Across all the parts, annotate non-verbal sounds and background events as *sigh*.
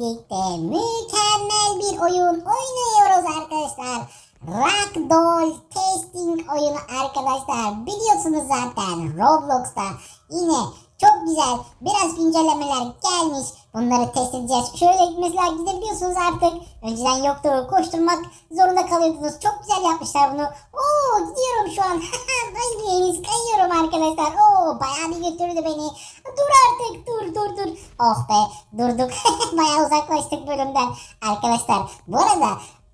birlikte mükemmel bir oyun oynuyoruz arkadaşlar. Ragdoll Testing oyunu arkadaşlar. Biliyorsunuz zaten Roblox'ta yine çok güzel biraz güncellemeler gelmiş. Bunları test edeceğiz. Şöyle mesela gidebiliyorsunuz artık. Önceden yoktu. Koşturmak zorunda kalıyordunuz. Çok güzel yapmışlar bunu. Oo gidiyorum şu an. *laughs* Bayılıyoruz. Kayıyorum arkadaşlar. Oo bayağı bir götürdü beni. Dur artık. Dur dur dur. Oh be durduk. *laughs* bayağı uzaklaştık bölümden. Arkadaşlar bu arada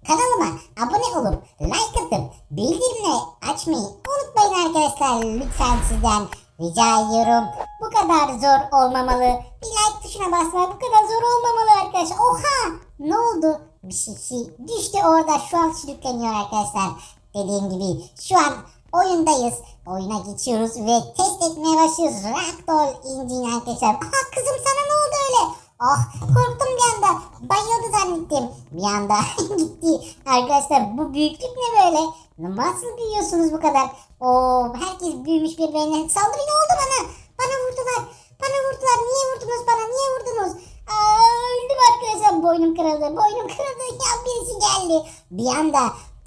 Kanalıma abone olup like atıp bildirimleri açmayı unutmayın arkadaşlar. Lütfen sizden rica ediyorum. Bu kadar zor olmamalı. Bir like tuşuna basmak bu kadar zor olmamalı arkadaşlar. Oha! Ne oldu? Bir şey, şey düştü orada. Şu an sürükleniyor arkadaşlar. Dediğim gibi şu an oyundayız. Oyuna geçiyoruz ve test etmeye başlıyoruz. Ragdoll engine arkadaşlar. Aha kızım sana ne oldu öyle? Ah korktum bir anda. Bayıldı zannettim. Bir anda *laughs* gitti. Arkadaşlar bu büyüklük ne böyle? Nasıl büyüyorsunuz bu kadar? Oo herkes büyümüş birbirine. Saldırı ne oldu bana? Bana vurdular. Bana vurdular. Niye vurdunuz bana? Niye vurdunuz? Aa, öldüm arkadaşlar. Boynum kırıldı. Boynum kırıldı. *laughs* Ya birisi geldi. Bir anda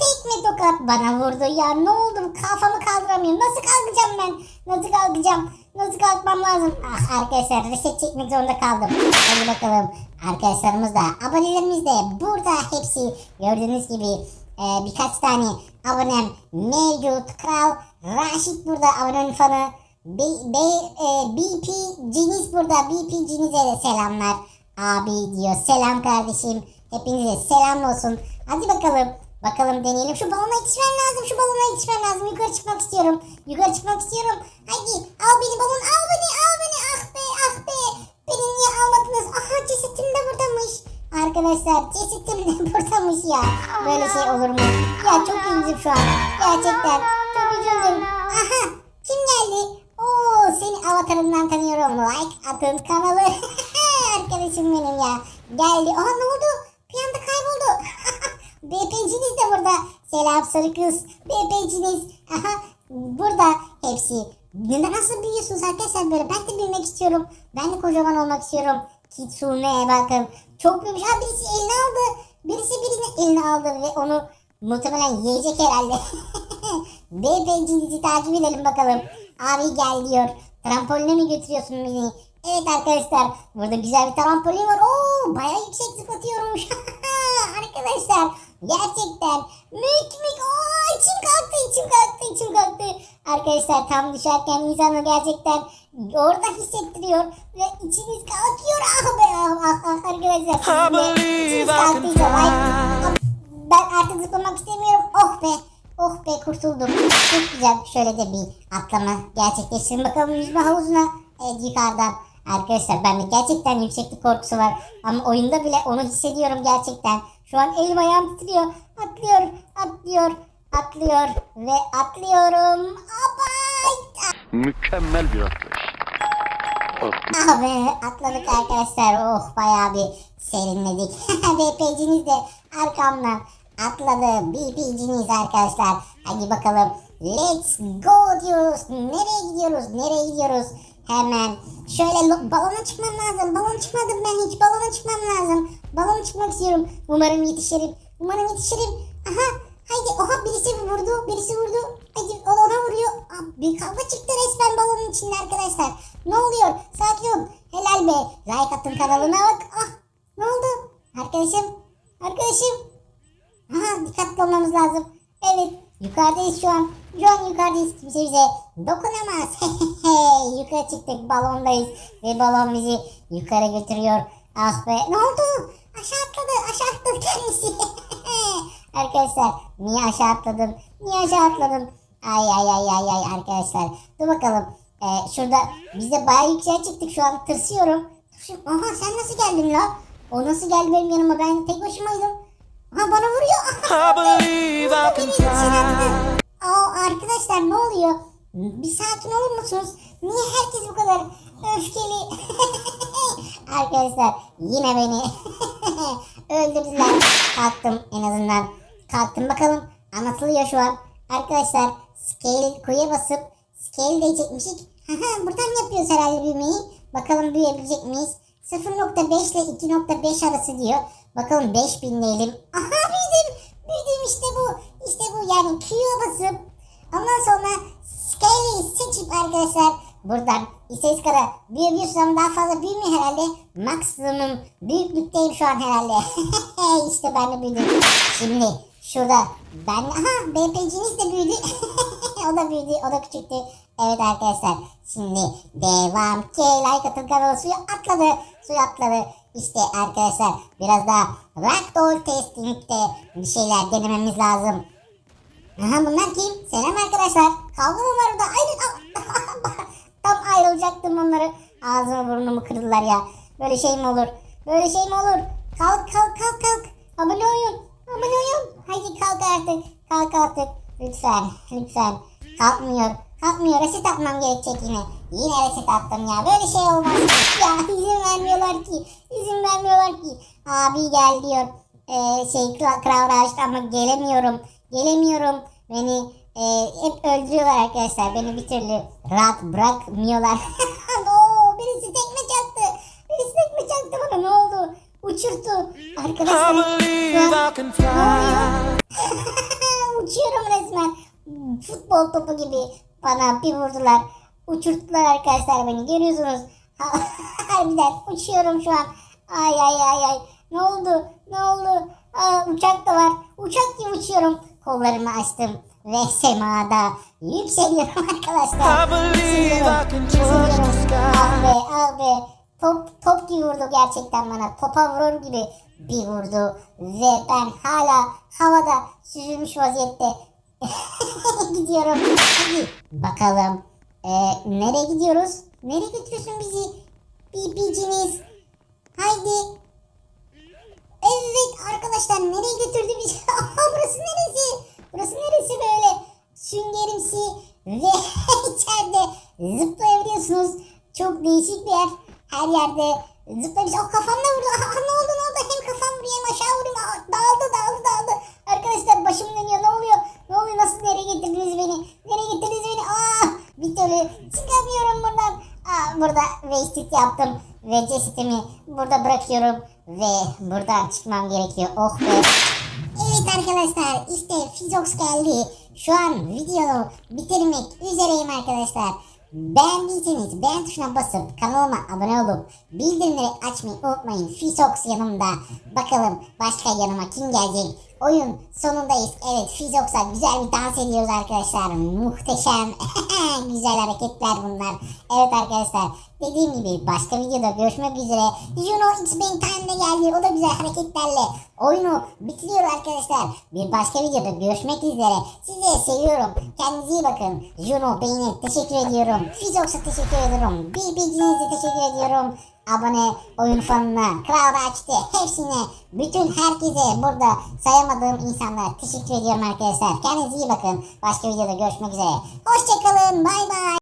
tekme tokat bana vurdu. Ya ne oldu? Kafamı kaldıramıyorum. Nasıl kalkacağım ben? Nasıl kalkacağım? Nasıl kalkmam lazım? Ah arkadaşlar reset çekmek zorunda kaldım. Hadi bakalım. Arkadaşlarımız da abonelerimiz de burada hepsi gördüğünüz gibi e, birkaç tane abonem mevcut. Kral Raşit burada abonenin fanı. B, B, e, BP Ciniz burada. BP Ciniz'e de selamlar. Abi diyor selam kardeşim. Hepinize selam olsun. Hadi bakalım. Bakalım deneyelim. Şu balona yetişmem lazım. Şu balona yetişmem lazım. Yukarı çıkmak istiyorum. Yukarı çıkmak istiyorum. Hadi al beni balon. Al beni. Al beni. Ah be. Ah be. Beni niye almadınız? Aha cesetim de buradamış. Arkadaşlar cesetim de *laughs* buradamış ya. Böyle şey olur mu? Ya çok üzüldüm şu an. Gerçekten. Çok üzüldüm. Aha. Kim geldi? Oo seni avatarından tanıyorum. Like atın kanalı. *laughs* Arkadaşım benim ya. Geldi. Aha ne oldu? BP'ciniz de burada. Selam sarı kız. BP'ciniz. Aha burada hepsi. Neden nasıl büyüyorsunuz arkadaşlar böyle? Ben de büyümek istiyorum. Ben de kocaman olmak istiyorum. Kitsune'ye bakın. Çok büyümüş. Ha birisi elini aldı. Birisi birinin elini aldı ve onu muhtemelen yiyecek herhalde. *laughs* BP'cinizi takip edelim bakalım. Abi gel diyor. Trampoline mi götürüyorsun beni? Evet arkadaşlar. Burada güzel bir trampolin var. Oo bayağı yüksek zıplatıyormuş. *laughs* arkadaşlar gerçekten. Mük mük. Aa, içim kalktı içim kalktı içim kalktı. Arkadaşlar tam düşerken insanı gerçekten orada hissettiriyor ve içiniz kalkıyor. Ah be ah ah, ah arkadaşlar. Sizin de içiniz kalktıysa ben artık zıplamak istemiyorum. Oh be oh be kurtuldum. Çok güzel. Şöyle de bir atlama gerçekleştirin bakalım yüzme havuzuna. Evet yukarıdan Arkadaşlar bende gerçekten yükseklik korkusu var. Ama oyunda bile onu hissediyorum gerçekten. Şu an elim ayağım titriyor. Atlıyor, atlıyor, atlıyor ve atlıyorum. Abay! Mükemmel bir atlayış. Abi atladık arkadaşlar. Oh bayağı bir serinledik. *laughs* BP'ciniz de arkamdan atladı. BP'ciniz arkadaşlar. Hadi bakalım. Let's go diyoruz. Nereye gidiyoruz? Nereye gidiyoruz? Hemen şöyle lo- balona çıkmam lazım. Balon çıkmadım ben hiç. Balona çıkmam lazım. Balona çıkmak istiyorum. Umarım yetişirim. Umarım yetişirim. Aha. Haydi. Oha birisi vurdu. Birisi vurdu. Hadi o ona vuruyor. Bir kavga çıktı resmen balonun içinde arkadaşlar. Ne oluyor? Sakin ol. Helal be. Like attın kanalına bak. Ah. Ne oldu? Arkadaşım. Arkadaşım. Aha dikkatli olmamız lazım. Evet yukarıdayız şu an. Şu an yukarıdayız. Kimse bize dokunamaz. *laughs* Yukarı çıktık balondayız. Ve balon bizi yukarı götürüyor. Ah be ne oldu? Aşağı atladı. Aşağı atladı kendisi. *laughs* arkadaşlar niye aşağı atladın? Niye aşağı atladın? Ay ay ay ay ay arkadaşlar. Dur bakalım. Ee, şurada biz de bayağı yükseğe çıktık şu an. Tırsıyorum. Tırsıyorum. Aha sen nasıl geldin la? O nasıl geldi benim yanıma? Ben tek başımaydım. Aha bana vuruyor. *laughs* I believe I can fly. Aa arkadaşlar ne oluyor? Bir sakin olur musunuz? Niye herkes bu kadar öfkeli? *laughs* arkadaşlar yine beni *laughs* öldürdüler. Kalktım en azından. Kalktım bakalım. Anlatılıyor şu an. Arkadaşlar scale kuya basıp scale değecekmişik. Haha buradan yapıyoruz herhalde büyümeyi. Bakalım büyüyebilecek miyiz? 0.5 ile 2.5 arası diyor. Bakalım 5000 diyelim. Aha büyüdüm. Büyüdüm işte bu. İşte bu yani Q'ya basıp ondan sonra Scale'i seçip arkadaşlar buradan istediğiniz kadar büyüyebiliyorsunuz ama daha fazla büyümüyor herhalde. Maksimum büyüklükteyim şu an herhalde. *laughs* işte ben de büyüdüm. Şimdi şurada ben aha BPC'niz de büyüdü. *laughs* o da büyüdü o da küçüktü. Evet arkadaşlar şimdi devam ki like atın kanalı suya atladı. Suya atladı. İşte arkadaşlar biraz daha ragdoll testing'de bir şeyler denememiz lazım. Aha bunlar kim? Selam arkadaşlar. Kavga mı var orada? Ayrı... *laughs* Tam ayrılacaktım onları. Ağzımı burnumu kırdılar ya. Böyle şey mi olur? Böyle şey mi olur? Kalk kalk kalk kalk. Abone olun. Abone olun. Haydi kalk artık. Kalk artık. Lütfen. *laughs* Lütfen. Kalkmıyor. Kalkmıyor. Reset atmam gerekecek yine. Yine reset attım ya. Böyle şey olmaz. *laughs* Ya izin vermiyorlar ki. İzin vermiyorlar ki. Abi gel diyor. Ee, şey Raşit ama gelemiyorum. Gelemiyorum. Beni e, hep öldürüyorlar arkadaşlar. Beni bir türlü rahat bırakmıyorlar. *laughs* Oo, birisi tekme çaktı. Birisi tekme çaktı bana ne oldu? Uçurttu. Arkadaşlar. şu an-. *laughs* *laughs* Uçuyorum resmen. Futbol topu gibi bana bir vurdular. Uçurttular arkadaşlar beni. Görüyorsunuz. Harbiden uçuyorum şu an. Ay ay ay ay. Ne oldu? Ne oldu? Aa, uçak da var. Uçak gibi uçuyorum. Kollarımı açtım. Ve *laughs* semada yükseliyorum *laughs* arkadaşlar. The Yükseliyorum. Ah be ah be. Top, top gibi vurdu gerçekten bana. Topa vurur gibi bir vurdu. Ve ben hala havada süzülmüş vaziyette *laughs* gidiyorum. Hadi bakalım. Ee, nereye gidiyoruz? Nereye götürüyorsun bizi? Bibiciniz. Haydi. Evet arkadaşlar nereye götürdü bizi? Burası? Burası neresi böyle? Süngerimsi ve *laughs* içeride zıplayabiliyorsunuz. Çok değişik bir yer. Her yerde zıplayabiliyorsunuz. Oh kafam da vurdu. Aha, ne oldu ne oldu? Hem kafam vuruyor hem aşağı vuruyor. Dağıldı dağıldı dağıldı. Arkadaşlar başım dönüyor. Ne oluyor? Ne oluyor? Nasıl nereye getirdiniz beni? Nereye getirdiniz beni? Aa, bir türlü çıkamıyorum buradan. Aa, burada wasted yaptım. Ve cesetimi burada bırakıyorum. Ve buradan çıkmam gerekiyor. Oh be. Evet arkadaşlar işte Fizox geldi. Şu an videoyu bitirmek üzereyim arkadaşlar. Beğendiyseniz beğen tuşuna basıp kanalıma abone olup bildirimleri açmayı unutmayın. Fizox yanımda. Bakalım başka yanıma kim gelecek? Oyun sonundayız. Evet Fizox'a güzel bir dans ediyoruz arkadaşlar. Muhteşem. *laughs* güzel hareketler bunlar. Evet arkadaşlar dediğim gibi başka videoda görüşmek üzere. Juno X-Men Time'de geldi. O da güzel hareketlerle oyunu bitiriyor arkadaşlar. Bir başka videoda görüşmek üzere. Sizi seviyorum. Kendinize iyi bakın. Juno Bey'ine teşekkür ediyorum. Fizox'a teşekkür ediyorum. BBC'nize teşekkür ediyorum. Abone, oyun fanına, Kral açtı hepsine, bütün herkese burada sayamadığım insanlara teşekkür ediyorum arkadaşlar. Kendinize iyi bakın. Başka videoda görüşmek üzere. Hoşçakalın. Bay bay.